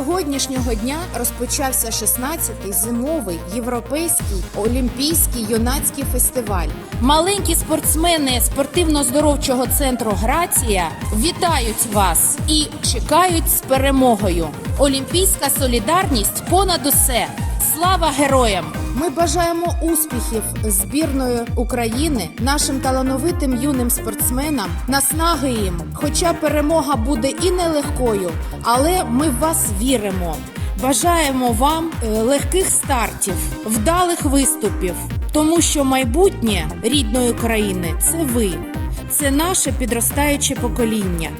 сьогоднішнього дня розпочався 16-й зимовий європейський олімпійський юнацький фестиваль. Маленькі спортсмени спортивно-здоровчого центру Грація вітають вас і чекають з перемогою. Олімпійська солідарність понад усе. Слава героям! Ми бажаємо успіхів збірної України нашим талановитим юним спортсменам, наснаги їм. Хоча перемога буде і нелегкою, але ми в вас віримо. Бажаємо вам е, легких стартів, вдалих виступів, тому що майбутнє рідної країни це ви, це наше підростаюче покоління.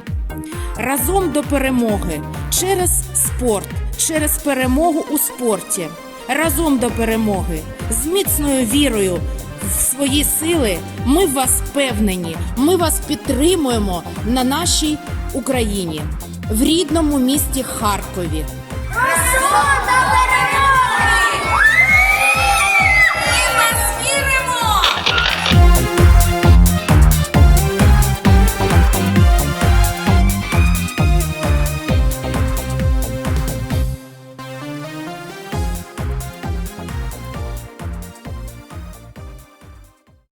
Разом до перемоги через спорт, через перемогу у спорті. Разом до перемоги з міцною вірою в свої сили. Ми вас впевнені. Ми вас підтримуємо на нашій Україні в рідному місті Харкові. Разом!